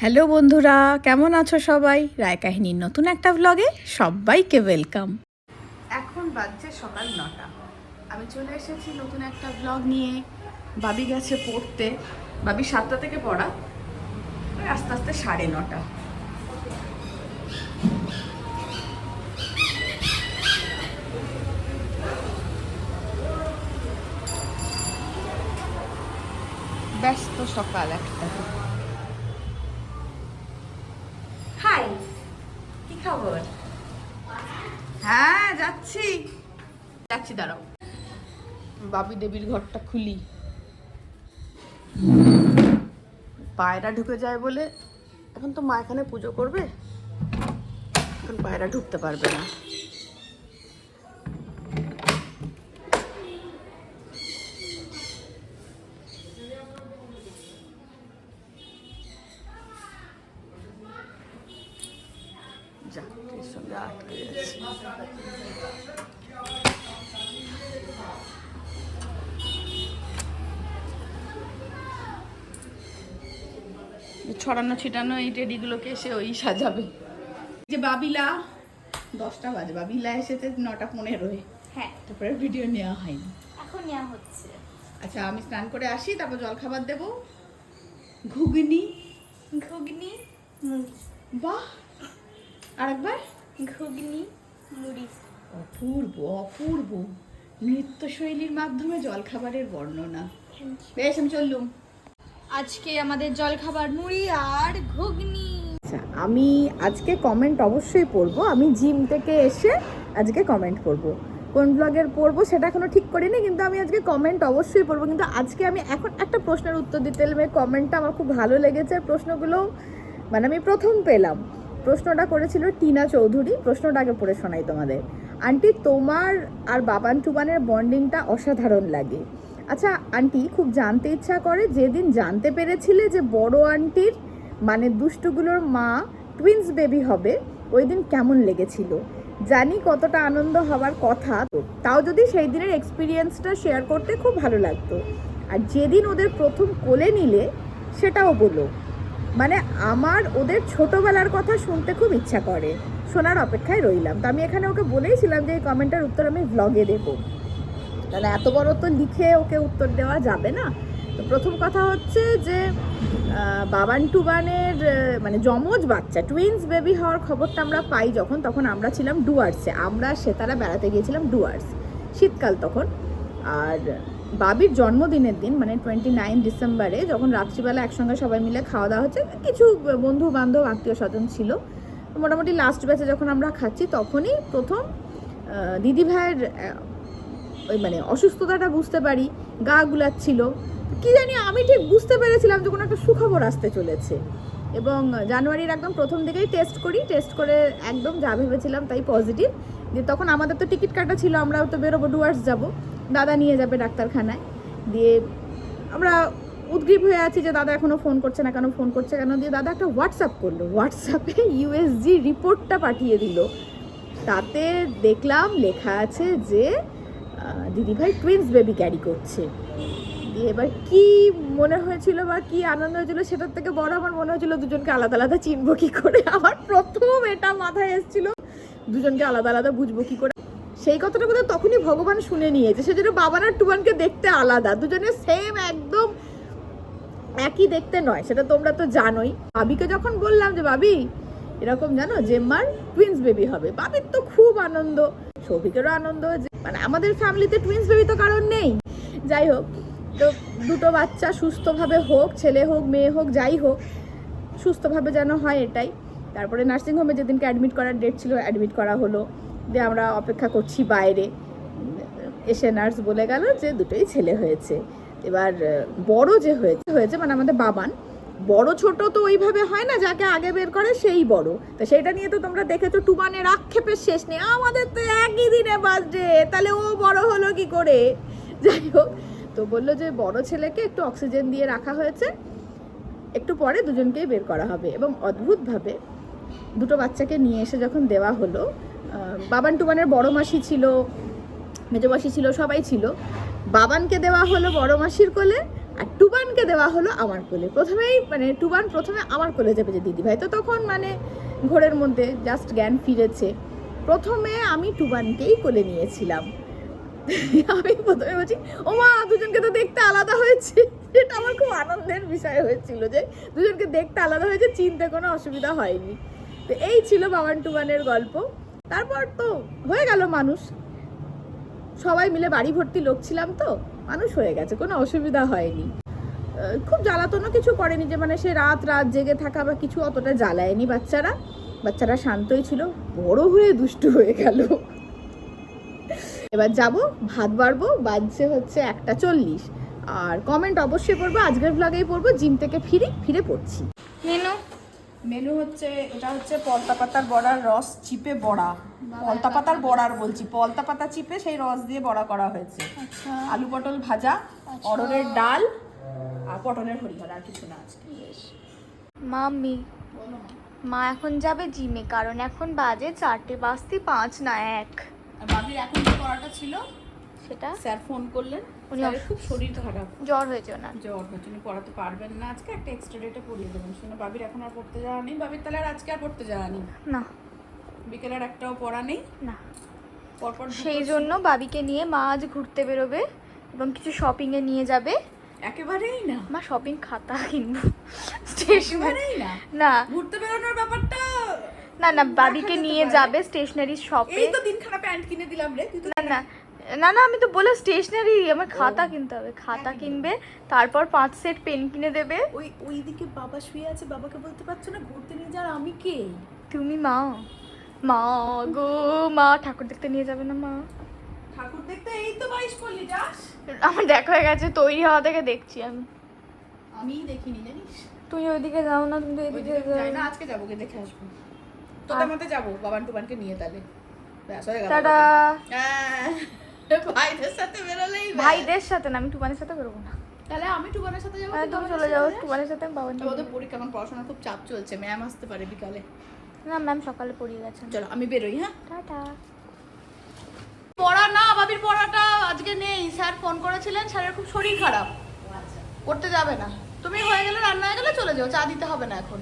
Hello বন্ধুরা, কেমন আছো সবাই? রায় কাহিনীর নতুন একটা ব্লগে সবাইকে ওয়েলকাম এখন বাজছে সকাল নটা। আমি চলে এসেছি নতুন একটা ব্লগ নিয়ে বাবি গেছে পড়তে। বাবি সাতটা থেকে পড়া। আস্তে আস্তে সাড়ে নটা। ব্যস্ত সকাল একটা হাই কি খবর? হ্যাঁ যাচ্ছি। যাচ্ছি দাঁড়াও। বাবি দেবীর ঘরটা খুলি। পায়রা ঢুকে যায় বলে এখন তো মা এখানে পুজো করবে? এখন পায়রা ঢুকতে পারবে না। ছড়ানো ছিটানো এই টেডিগুলোকে এসে ওই সাজাবে। যে বাবিলা দশটা বাজে। বাবিলা এসেছে নটা পনেরোয়। হ্যাঁ। তারপরে ভিডিও নেওয়া হয়নি। এখন নেওয়া হচ্ছে। আচ্ছা আমি স্নান করে আসি তারপর জলখাবার দেবো। ঘুগনি। ঘুগনি মুড়ি। বাহ! আরেকবার? ঘুগনি মুড়ি। অপূর্ব অপূর্ব। নৃত্যশৈলীর মাধ্যমে জলখাবারের বর্ণনা। বেশ আমি চললুম। আজকে আমাদের জলখাবার মুড়ি আর ঘুগনি। আচ্ছা আমি আজকে কমেন্ট অবশ্যই পড়ব। আমি জিম থেকে এসে আজকে কমেন্ট করব কোন ব্লগের পড়ব সেটা এখনও ঠিক করিনি, কিন্তু আমি আজকে কমেন্ট অবশ্যই পড়ব। কিন্তু আজকে আমি এখন একটা প্রশ্নের উত্তর দিতে এলাম। কমেন্টটা আমার খুব ভালো লেগেছে। প্রশ্নগুলো মানে আমি প্রথম পেলাম। প্রশ্নটা করেছিল টিনা চৌধুরী। প্রশ্নটা আগে পড়ে শোনাই তোমাদের। আন্টি, তোমার আর বাবান টুবানের বন্ডিংটা অসাধারণ লাগে। আচ্ছা আন্টি খুব জানতে ইচ্ছা করে যেদিন জানতে পেরেছিলে যে বড় আন্টির মানে দুষ্টুগুলোর মা টুইন্স বেবি হবে ওই দিন কেমন লেগেছিল? জানি কতটা আনন্দ হওয়ার কথা, তাও যদি সেই দিনের এক্সপিরিয়েন্সটা শেয়ার করতে খুব ভালো লাগতো। আর যেদিন ওদের প্রথম কোলে নিলে, সেটাও বলো। মানে আমার ওদের ছোটবেলার কথা শুনতে খুব ইচ্ছা করে। শোনার অপেক্ষায় রইলাম। তো আমি এখানে ওকে বলেইছিলাম যে এই কমেন্টের উত্তর আমি ব্লগে দেবো। তাহলে এত বড় তো লিখে ওকে উত্তর দেওয়া যাবে না। তো প্রথম কথা হচ্ছে যে বাবান টুবানের মানে যমজ বাচ্চা টুইন্স বেবি হওয়ার খবরটা আমরা পাই যখন, তখন আমরা ছিলাম ডুয়ার্সে। আমরা সেতারা বেড়াতে গিয়েছিলাম ডুয়ার্স, শীতকাল তখন। আর বাবির জন্মদিনের দিন মানে টোয়েন্টি নাইন ডিসেম্বরে, যখন রাত্রিবেলা একসঙ্গে সবাই মিলে খাওয়া দাওয়া হচ্ছে, কিছু বন্ধু বান্ধব আত্মীয় স্বজন ছিল। মোটামুটি লাস্ট ব্যাচে যখন আমরা খাচ্ছি, তখনই প্রথম দিদি ভাইয়ের ওই মানে অসুস্থতাটা বুঝতে পারি, গা গুলাচ্ছিল। কি জানি আমি ঠিক বুঝতে পেরেছিলাম যে কোনো একটা সুখবর আসতে চলেছে। এবং জানুয়ারির একদম প্রথম দিকেই টেস্ট করি টেস্ট করে একদম যা ভেবেছিলাম তাই পজিটিভ দিয়ে তখন আমাদের তো টিকিট কাটা ছিল, আমরাও তো বেরোবো ডুয়ার্স যাব। দাদা নিয়ে যাবে ডাক্তারখানায়। দিয়ে আমরা উদ্গ্রীব হয়ে আছি যে দাদা এখনও ফোন করছে না কেন ফোন করছে কেন? দিয়ে দাদা একটা হোয়াটসঅ্যাপ করল। হোয়াটসঅ্যাপে ইউএসজি রিপোর্টটা পাঠিয়ে দিল। তাতে দেখলাম লেখা আছে যে দিদিভাই টুইন্স বেবি ক্যারি করছে। এবার কি মনে হয়েছিল বা কি আনন্দ হয়েছিল সেটার থেকে বড় আমার মনে হয়েছিল দুজনকে আলাদা আলাদা চিনবো কি করে। আমার প্রথম এটা মাথায় এসেছিল, দুজনকে আলাদা আলাদা বুঝব কি করে। সেই কথাটা বোধহয় তখনই ভগবান শুনে নিয়েছে সে সেজন্য বাবান আর টুবানকে দেখতে আলাদা। দুজনে সেম একদম একই দেখতে নয়, সেটা তোমরা তো জানোই। বাবিকে যখন বললাম যে বাবি এরকম জানো, জেম্মার টুইন্স বেবি হবে। বাবির তো খুব আনন্দ, সৌভিকেরও আনন্দ মানে আমাদের ফ্যামিলিতে টুইন্স বেবি তো কারণ নেই। যাই হোক, তো দুটো বাচ্চা সুস্থভাবে হোক, ছেলে হোক, মেয়ে হোক, যাই হোক, সুস্থভাবে যেন হয় এটাই। তারপরে নার্সিংহোমে যেদিনকে অ্যাডমিট করার ডেট ছিল অ্যাডমিট করা হলো। দিয়ে আমরা অপেক্ষা করছি বাইরে। এসে নার্স বলে গেল যে দুটোই ছেলে হয়েছে। এবার বড় যে হয়েছে হয়েছে মানে আমাদের বাবান। বড় ছোট তো ওইভাবে হয় না, যাকে আগে বের করে সেই বড়। তো সেটা নিয়ে তো তোমরা দেখেছ টুবানের আক্ষেপের শেষ নেই। আমাদের তো একই দিনে বার্থডে তাহলে ও বড় হলো কি করে? যাই হোক, তো বলল যে বড় ছেলেকে একটু অক্সিজেন দিয়ে রাখা হয়েছে, একটু পরে দুজনকেই বের করা হবে। এবং অদ্ভুতভাবে দুটো বাচ্চাকে নিয়ে এসে যখন দেওয়া হলো বাবান টুবানের বড় মাসি ছিল, মেজো মাসি ছিল, সবাই ছিল। বাবানকে দেওয়া হলো বড় মাসির কোলে আর টুবানকে দেওয়া হলো আমার কোলে। প্রথমেই মানে টুবান প্রথমে আমার কোলে যাবে যে দিদি ভাই, তো তখন মানে ঘোরের মধ্যে জাস্ট জ্ঞান ফিরেছে। প্রথমে আমি টুবানকেই কোলে নিয়েছিলাম। আমি প্রথমে বলছি ও মা দুজনকে তো দেখতে আলাদা হয়েছে। এটা আমার খুব আনন্দের বিষয় হয়েছিল যে দুজনকে দেখতে আলাদা হয়েছে, চিনতে কোনো অসুবিধা হয়নি। তো এই ছিল বাবান টুবানের গল্প। তারপর তো হয়ে গেল মানুষ। সবাই মিলে বাড়ি ভর্তি লোক ছিলাম তো। মানুষ হয়ে গেছে, কোনো অসুবিধা হয়নি। খুব জ্বালাতনও কিছু করেনি যে মানে সে রাত রাত জেগে থাকা বা কিছু অতটা জ্বালায়নি বাচ্চারা। বাচ্চারা শান্তই ছিল, বড় হয়ে দুষ্টু হয়ে গেল। এবার যাব, ভাত বাড়বো, বাজছে হচ্ছে একটা চল্লিশ। আর কমেন্ট অবশ্যই পড়ব, আজকের ব্লগেই পড়ব জিম থেকে ফিরে ফিরে পড়ছি। মেনু? মেনু হচ্ছে এটা হচ্ছে পলতা পাতার বড়ার রস চিপে বড়া। পলতা পাতার বড়ার বলছি পলতা পাতা চিপে সেই রস দিয়ে বড়া করা হয়েছে। আচ্ছা। আলু পটল ভাজা অরড়ের ডাল আর পটলের হরিহর আর কিছু না আজকে মাম্মি মা এখন যাবে জিমে কারণ এখন বাজে চারটে বাজতে পাঁচ না এক। আর বাবির এখন যে করাটা ছিল সেটা? স্যার ফোন করলেন। উনি স্যারের খুব শরীর খারাপ। জ্বর হয়েছে ওনার। জ্বর হচ্ছে উনি পড়াতে পারবেন না। আজকে একটা এক্সট্রা ডেটে পড়িয়ে দেবেন। শুনে বাবির এখন আর পড়তে যাওয়া নেই। বাবির তাহলে আর আজকে আর পড়তে যাওয়া নেই? না। বিকেলের একটাও পড়া নেই? না। পরপর সেই জন্য বাবিকে নিয়ে মা আজ ঘুরতে বেরোবে এবং কিছু শপিংয়ে নিয়ে যাবে। একেবারেই না? মা শপিং খাতা কিনবো। স্টেশনারি না? না। ঘুরতে বেরোনোর ব্যাপারটা না না বাবিকে নিয়ে যাবে স্টেশনারি শপে এই তো দিনখানা প্যান্ট কিনে দিলাম রে। তুই তো না না। না না আমি তো বলে স্টেশনারি আমার খাতা কিনতে হবে খাতা কিনবে তারপর পাঁচ সেট পেন কিনে দেবে। ওই ওইদিকে বাবা শুয়ে আছে বাবাকে বলতে পারছ না ঘুরতে নিয়ে যাওয়ার আমি কে? তুমি মা। মা গো মা ঠাকুর দেখতে নিয়ে যাবে না মা। ঠাকুর দেখতে এই তো বাইশ করলি যাস। আমার দেখা হয়ে গেছে তৈরি হওয়া থেকে দেখছি আমি। আমি দেখিনি জানিস? তুমি ওইদিকে যাও না তুমি তো ওই এদিকে দিকে যাই না যাও। আজকে যাব গিয়ে দেখে আসব। তোদের মধ্যে যাব বাবান টুবানকে নিয়ে তাহলে। হয়ে টাটা। হ্যাঁ, ভাইদের সাথে বেরোলেই ভাইদের সাথে না আমি টুবানের সাথে বেরোবো না। তাহলে আমি টুবানের সাথে যাব হ্যাঁ তুমি চলে যাও যাস? টুবানের সাথে আমি বাবার তো ওদের পরীক্ষা এখন পড়াশোনা খুব চাপ চলছে ম্যাম আসতে পারে বিকালে। না ম্যাম সকালে পড়িয়ে গেছেন। চলো আমি বেরোই হ্যাঁ? টাটা। পড়া না বাবির পড়াটা আজকে নেই। স্যার ফোন করেছিলেন স্যারের খুব শরীর খারাপ। করতে যাবে না। তুমি হয়ে গেলে রান্না হয়ে গেলে চলে যাও চা দিতে হবে না এখন।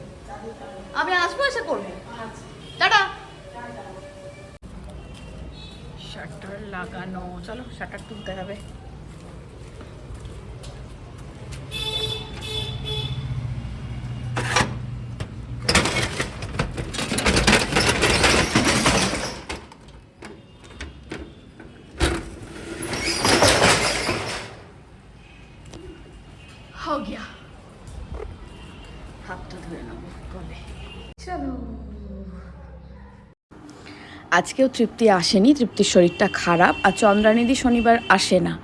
আমি আসব এসে করব। টাটা। লাগানো। চলো শাটার তুলতে হবে। আজকেও তৃপ্তি আসেনি তৃপ্তির শরীরটা খারাপ আর চন্দ্রানিধি শনিবার আসে না।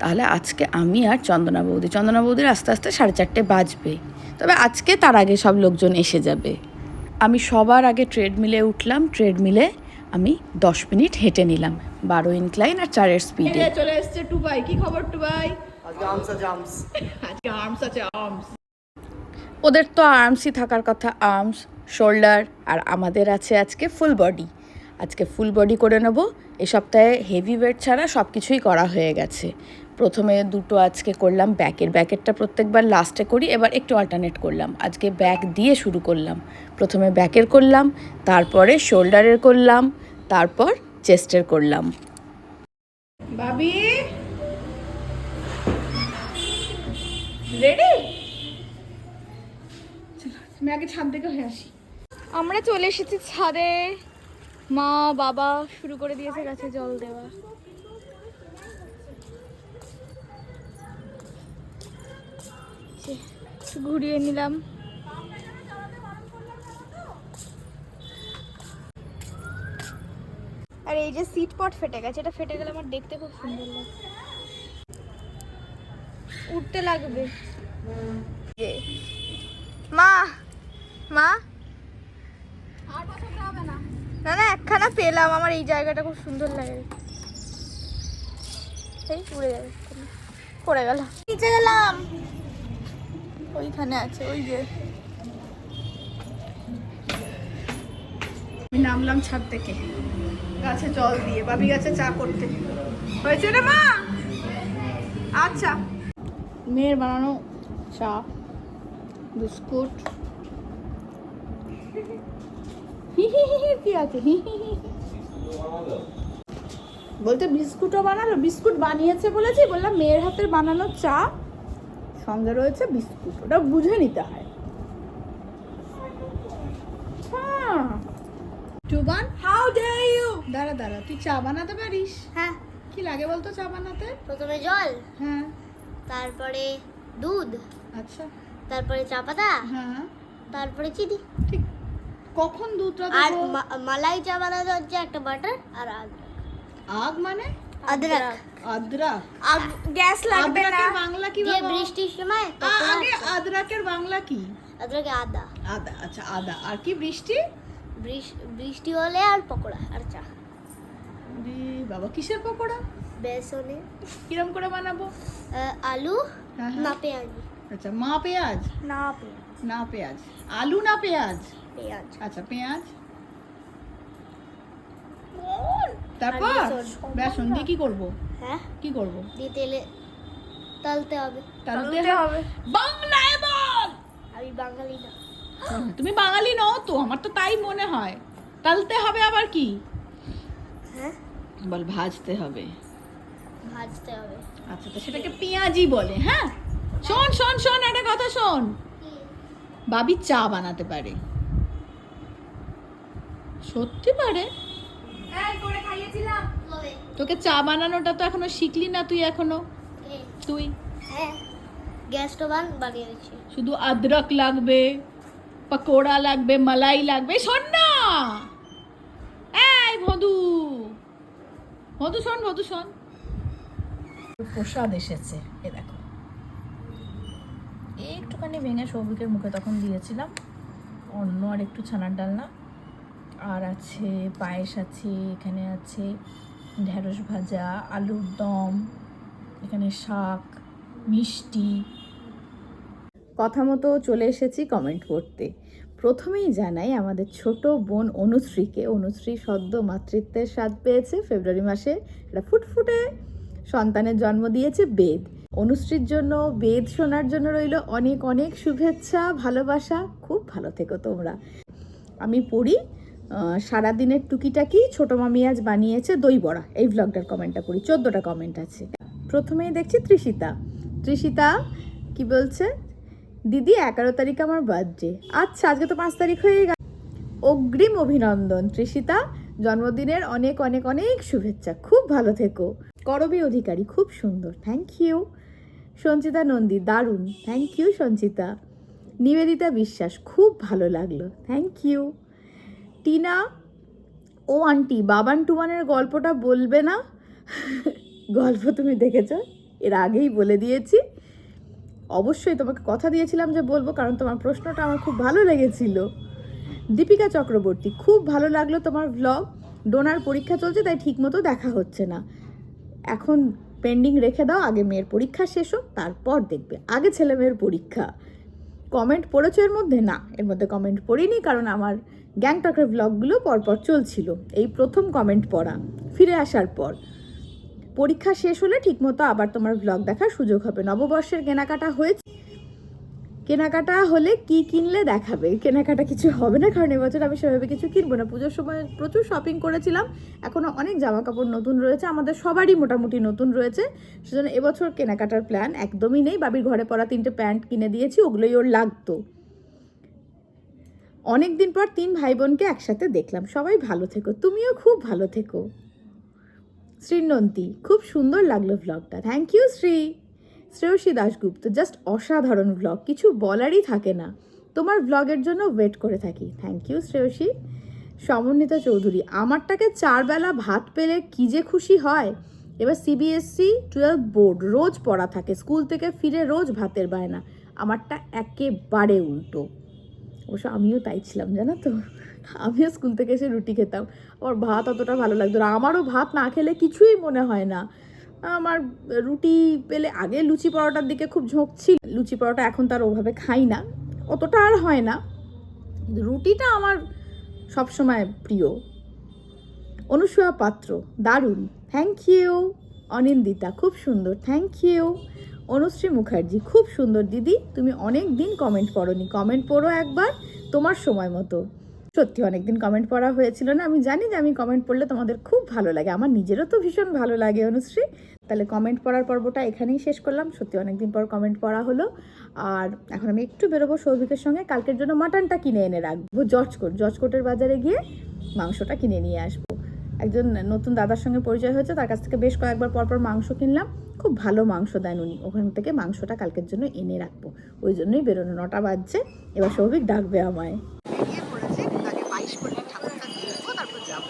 তাহলে আজকে আমি আর চন্দনা বৌদি চন্দনা বৌদির আস্তে আস্তে সাড়ে চারটে বাজবে। তবে আজকে তার আগে সব লোকজন এসে যাবে। আমি সবার আগে ট্রেডমিলে উঠলাম ট্রেডমিলে আমি দশ মিনিট হেঁটে নিলাম বারো ইনক্লাইন আর চারের স্পিডে চলে এসছে টুবাই কি খবর টুবাই? ওদের তো আর্মসই থাকার কথা আর্মস শোল্ডার আর আমাদের আছে আজকে ফুল বডি আজকে ফুল বডি করে নেব। এ সপ্তাহে হেভি ওয়েট ছাড়া সব কিছুই করা হয়ে গেছে। প্রথমে দুটো আজকে করলাম ব্যাকের ব্যাকেরটা প্রত্যেকবার লাস্টে করি এবার একটু অল্টারনেট করলাম। আজকে ব্যাক দিয়ে শুরু করলাম। প্রথমে ব্যাকের করলাম তারপরে শোল্ডারের করলাম তারপর চেস্টের করলাম। বাবি রেডি আমি আগে ছাদ থেকে হয়ে আসি। আমরা চলে এসেছি ছাদে। মা, বাবা শুরু করে দিয়েছে গাছে জল দেওয়া। ঘুরিয়ে নিলাম। আর এই যে সিট পট ফেটে গেছে, এটা ফেটে গেলে আমার দেখতে খুব সুন্দর লাগে। উঠতে লাগবে। মা মা। না। না না একখানা পেলাম আমার এই জায়গাটা খুব সুন্দর লাগে। এই উড়ে যাবে পড়ে গেল। নিচে গেলাম। ওইখানে আছে ওই যে। আমি নামলাম ছাদ থেকে। গাছে জল দিয়ে বাবি গাছে চা করতে। হয়েছে রে মা? আচ্ছা। মেয়ের বানানো চা বিস্কুট। কি আছে বলতে বিস্কুটও বানালো বিস্কুট বানিয়েছে বলেছি বললাম মেয়ের হাতের বানানো চা সঙ্গে রয়েছে বিস্কুট ওটা বুঝে নিতে হয়। হ্যাঁ। টুবান হাউ ডে ইউ দাঁড়া দাঁড়া তুই চা বানাতে পারিস? হ্যাঁ। কি লাগে বলতো চা বানাতে? প্রথমে জল হ্যাঁ। তারপরে দুধ আচ্ছা। তারপরে চা পাতা হ্যাঁ। তারপরে চিনি। ঠিক। কখন দুধটা আর দেবো মালাই চা বানাতে হচ্ছে একটা বাটার আর আগ। আগ মানে? আদরক। আদ্রাক। গ্যাস লাগবে না। আদ্রাকের বাংলা কি বাবা? বৃষ্টির সময় আগে। আদ্রাকের বাংলা কি? আদরকে আদা। আদা আচ্ছা আদা। আর কি বৃষ্টি? বৃষ- বৃষ্টি হলে আর পকোড়া আর চা। বাবা কিসের পকোড়া? বেসনে। কিরম করে বানাবো? আলু হ্যাঁ, হ্যাঁ। না পেঁয়াজ। আচ্ছা মা পেঁয়াজ? না পেঁয়াজ। না পেঁয়াজ। আলু না পেঁয়াজ? পেঁয়াজ। আচ্ছা পেঁয়াজ। তারপর বেসন। দিয়ে কি করব? হ্যাঁ? কি করব? দিয়ে তেলে তালতে হবে। তালতে হবে। বাংলায় বল! আমি বাঙালি না। তুমি বাঙালি নও তো আমার তো তাই মনে হয়। তালতে হবে আবার কি? হ্যাঁ? বল ভাজতে হবে। ভাজতে হবে। আচ্ছা তো সেটাকে পেঁয়াজি বলে হ্যাঁ? শোন শোন শোন একটা কথা শোন। বাবি চা বানাতে পারে। সত্যি পারে? তোকে চা বানানোটা তো এখনও শিখলি না তুই এখনও? তুই? হ্যাঁ। গ্যাস স্টোভান বানিয়ে দিচ্ছি। শুধু আদরক লাগবে পকোড়া লাগবে মালাই লাগবে শোন না! এই ভদু ভদু শোন ভদু শোন। প্রসাদ এসেছে এ দেখো। একটুখানি ভেঙে সৌভিকের মুখে তখন দিয়েছিলাম। অন্য আর একটু ছানার ডালনা। আর আছে পায়েস আছে, এখানে আছে ঢেঁড়স ভাজা, আলুর দম, এখানে শাক, মিষ্টি। কথা মতো চলে এসেছি কমেন্ট করতে। প্রথমেই জানাই আমাদের ছোট বোন অনুশ্রীকে। অনুশ্রী সদ্য মাতৃত্বের স্বাদ পেয়েছে ফেব্রুয়ারি মাসে। একটা ফুটফুটে সন্তানের জন্ম দিয়েছে বেদ। অনুশ্রীর জন্য বেদ শোনার জন্য রইল অনেক অনেক শুভেচ্ছা, ভালোবাসা। খুব ভালো থেকো তোমরা। আমি পড়ি সারাদিনের টুকিটাকি ছোট মামি আজ বানিয়েছে দই বড়া। এই ভ্লগটার কমেন্টটা পড়ি চোদ্দোটা কমেন্ট আছে। প্রথমেই দেখছি তৃষিতা তৃষিতা কি বলছে? দিদি, এগারো তারিখ আমার বার্থডে আচ্ছা আজকে তো পাঁচ তারিখ হয়ে গেল। অগ্রিম অভিনন্দন তৃষিতা জন্মদিনের অনেক অনেক অনেক শুভেচ্ছা। খুব ভালো থেকো। করবী অধিকারী, খুব সুন্দর। থ্যাংক ইউ সঞ্চিতা নন্দী, দারুণ। Thank you Sanchita. নিবেদিতা বিশ্বাস, খুব ভালো লাগল। থ্যাংক ইউ টিনা, ও আন্টি, বাবান টুবানের গল্পটা বলবে না? গল্প তুমি দেখেছ, এর আগেই বলে দিয়েছি। অবশ্যই তোমাকে কথা দিয়েছিলাম যে বলব, কারণ তোমার প্রশ্নটা আমার খুব ভালো লেগেছিল। দীপিকা চক্রবর্তী, খুব ভালো লাগল তোমার ভ্লগ ডোনার পরীক্ষা চলছে, তাই ঠিকমতো দেখা হচ্ছে না। এখন পেন্ডিং রেখে দাও, আগে মেয়ের পরীক্ষা শেষ হোক, তারপর দেখবে। আগে ছেলে মেয়ের পরীক্ষা। কমেন্ট পড়েছো এর মধ্যে? না, এর মধ্যে কমেন্ট পড়িনি, কারণ আমার গ্যাংটকের ভ্লগগুলো পরপর চলছিল। এই প্রথম কমেন্ট পড়া। ফিরে আসার পর। পরীক্ষা শেষ হলে ঠিকমতো আবার তোমার ভ্লগ দেখার সুযোগ হবে। নববর্ষের কেনাকাটা হয়েছে। কেনাকাটা হলে কি কিনলে দেখাবে? কেনাকাটা কিছু হবে না, কারণ এবছর আমি সেভাবে কিছু কিনবো না। পুজোর সময় প্রচুর শপিং করেছিলাম। এখনও অনেক জামা কাপড় নতুন রয়েছে। আমাদের সবারই মোটামুটি নতুন রয়েছে। সেজন্য এবছর কেনাকাটার প্ল্যান একদমই নেই। বাবির ঘরে পরা তিনটে প্যান্ট কিনে দিয়েছি। ওগুলোই ওর লাগতো। অনেক দিন পর তিন ভাই বোনকে একসাথে দেখলাম। সবাই ভালো থেকো। তুমিও খুব ভালো থেকো। শ্রীনন্তী, খুব সুন্দর লাগল ভ্লগটা thank you Shri. Shreyasi Dasgupta just অসাধারণ ভ্লগ কিছু বলারই থাকে না। তোমার ভ্লগের জন্য ওয়েট করে থাকি। Thank you Shreyasi. সমন্বিতা চৌধুরী, আমারটাকে চারবেলা ভাত পেলে কী যে খুশি হয়। এবার সিবিএসসি টুয়েলভ বোর্ড রোজ পড়া থাকে। স্কুল থেকে ফিরে রোজ ভাতের বায়না। আমারটা একেবারে উল্টো। অবশ্য আমিও তাই ছিলাম, জানো তো? আমিও স্কুল থেকে এসে রুটি খেতাম। আমার ভাত অতটা ভালো লাগতো না। আমারও ভাত না খেলে কিছুই মনে হয় না। আমার রুটি পেলে আগে লুচি পরোটার দিকে খুব ঝোঁক ছিল। লুচি পরোটা এখন তার ওভাবে খাই না। অতটা আর হয় না। রুটিটা আমার সবসময় প্রিয়। অনুসূয়া পাত্র, দারুণ। Thank you Anindita. খুব সুন্দর। থ্যাংক ইউ অনুশ্রী মুখার্জি, খুব সুন্দর দিদি, তুমি অনেক দিন কমেন্ট পড়োনি। কমেন্ট পড়ো একবার তোমার সময় মতো। সত্যি অনেক দিন কমেন্ট পড়া হয়েছিল না, আমি জানি যে আমি কমেন্ট পড়লে তোমাদের খুব ভালো লাগে, আমার নিজেরও তো ভীষণ ভালো লাগে অনুশ্রী। তাহলে কমেন্ট পড়ার পর্বটা এখানেই শেষ করলাম, সত্যি অনেক দিন পর কমেন্ট পড়া হলো। আর এখন আমি একটু বেরোবো সৌভিকের সঙ্গে, কালকের জন্য মাটনটা কিনে এনে রাখব। জর্জকোট জর্জকোটের বাজারে গিয়ে মাংসটা কিনে নিয়ে আসব। একজন নতুন দাদার সঙ্গে পরিচয় হয়েছে, তার কাছ থেকে বেশ কয়েকবার পরপর মাংস কিনলাম। খুব ভালো মাংস দেন উনি। ওখান থেকে মাংসটা কালকের জন্য এনে রাখব। ওই জন্যই বেরোনো, নটা বাজছে। এবার সৌভিক ডাকবে আমায় বেরিয়ে পড়েছে আগে বাইশ করে ঠাকুরটা দেখব তারপর যাব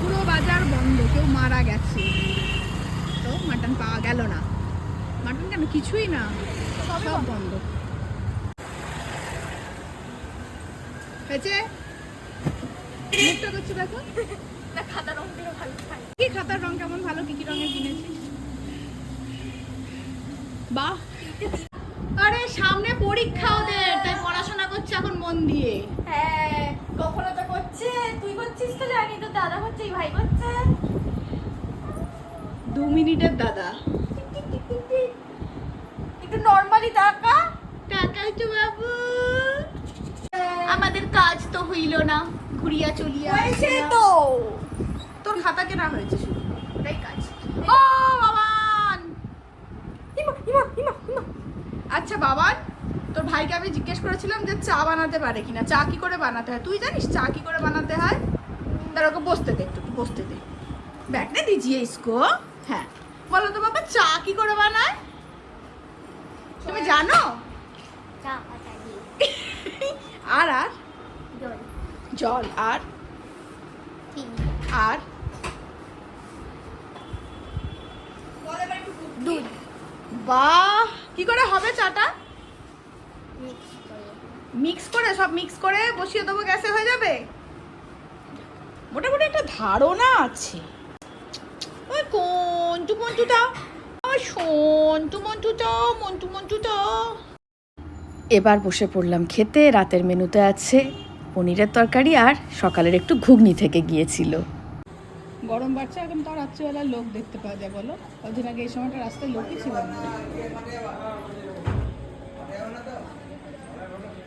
পুরো বাজার বন্ধ কেউ মারা গেছে তো মাটন পাওয়া গেল না মাটন কেন কিছুই না সব বন্ধ হয়েছে মুখটা করছে দেখো না খাতা রংটা ভালো খাই কি খাতার রং কেমন ভালো কি কি রঙের কিনেছিস বাহ আরে সামনে পরীক্ষা ওদের তাই পড়াশোনা করছে এখন মন দিয়ে। হ্যাঁ কখনো তো করছে। তুই করছিস তো জানি তো দাদা করছে ভাই করছে। দু মিনিটের দাদা। একটু নর্মালি টাকা। টাকাই তো বাবু। আমাদের কাজ তো হইল না ঘুরিয়া চলিয়া হয়েছে তো। তোর খাতা কেনা হয়েছে শুধু? ওটাই কাজ। ও বাবান! ইমা ইমা ইমা ইমা। আচ্ছা বাবান। তোর ভাইকে আমি জিজ্ঞেস করেছিলাম যে চা বানাতে পারে কিনা চা কি করে বানাতে হয়? তুই জানিস চা কি করে বানাতে হয়? তার ওকে বসতে দে একটু বসতে দে। ব্যাগ না দিজিয়ে ইসকো হ্যাঁ। বলো তো বাবা চা কি করে বানায়? তুমি জানো? আর আর? জল। আর? আর? দুধ বা কি করে হবে চাটা? মিক্স করে, সব মিক্স করে বসিয়ে দেবো, গ্যাসে হয়ে যাবে? মোটামুটি একটা ধারণা আছে। ওই কন্টু মন্টুটা ওই সন্টু মন্টুটা মন্টু মন্টুটা এবার বসে পড়লাম খেতে, রাতের মেনুতে আছে পনিরের তরকারি আর সকালের একটু ঘুগনি থেকে গিয়েছিল। গরম বাড়ছে, এখন তো রাত্রিবেলা লোক দেখতে পাওয়া যায়, বলো? কদিন আগে এই সময়টা রাস্তায় লোকই ছিল না।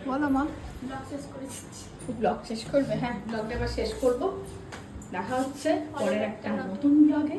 বলো মা। ব্লগ শেষ করেছি। ব্লগ শেষ করবে? হ্যাঁ ব্লগটা এবার শেষ করব। দেখা হচ্ছে পরের একটা নতুন ব্লগে